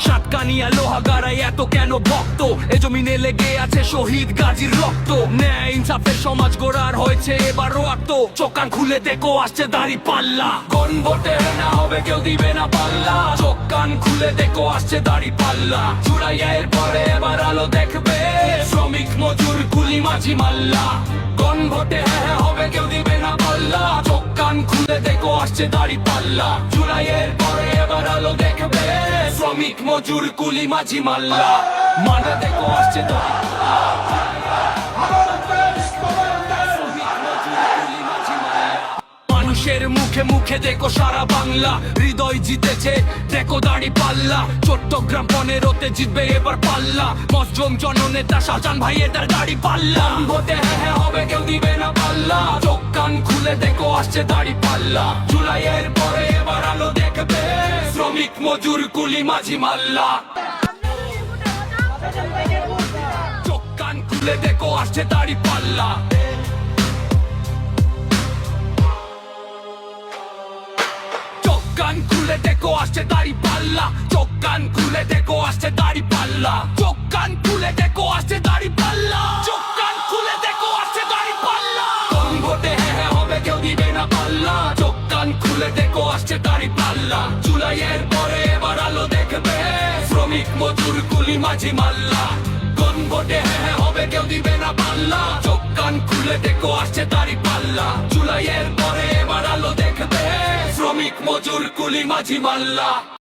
সাতকানিয়া এত কেন ভক্ত? এ জমিনে লেগে আছে শহীদ গাজীর রক্ত। ন্যায় ইনসাফের সমাজ গড়ার হয়েছে খুলে দেখো, আসছে দাড়ি পাল্লা। কোন ভোটে না হবে কেউ দিবে না পাল্লা। খুলে দেখো, আসছে পাল্লা। চুড়াইয়া এর পরে এবার আলো দেখবে। শ্রমিক মজুর কুলি মাঝি মাল্লা। কোন ভোটে হ্যাঁ হ্যাঁ হবে কেউ দিবে না পাল্লা। চোখ কান খুলে দেখো, আসছে দাড়ি পাল্লা। চুড়াইয়ের পরে এবার আলো শ্রমিক মজুর কুলি মাঝি মাল্লা। মানা দেখো আসছে মানুষের মুখে মুখে দেখো সারা বাংলা। হৃদয় জিতেছে, দেখো দাড়ি পাল্লা। চট্টগ্রাম পনেরোতে জিতবে এবার পাল্লা। মজরুম জননেতা শাহজান ভাই, এটার দাড়ি পাল্লা। ভোটে হ্যাঁ হ্যাঁ হবে, কেউ দিবে না পাল্লা। চোখ কান খুলে দেখো আসছে দাড়ি পাল্লা। জুলাইয়ের পরে এবার আলো দেখবে। শ্রমিক মজুর কুলি মাঝি মাল্লা। চোখ কান খুলে দেখো, আসছে দাড়ি পাল্লা। চোখ কান খুলে দেখো, আসছে দাড়ি পাল্লা। চোখ কান খুলে দেখো, আসছে দাড়ি পাল্লা। চোখ কান খুলে দেখো, আসছে দাড়ি পাল্লা। চোখ কান খুলে দেখো, আসছে দাড়ি পাল্লা। কোন ভোটে হ্যাঁ হ্যাঁ হবে কেউ দিবে না পাল্লা। চোখ কান খুলে দেখো, আসছে দাড়ি পাল্লা। জুলাইয়ের পরে এবার আলো দেখবে। শ্রমিক মজুর কুলি মাঝি মাল্লা। কোন ভোটে হ্যাঁ হ্যাঁ হবে কেউ দিবে না পাল্লা। চোখ কান খুলে দেখো আসছে তারি পাল্লা। জুলাইয়ের পরে এবার আলো দেখবে। শ্রমিক মজুর কুলি মাঝি মাল্লা।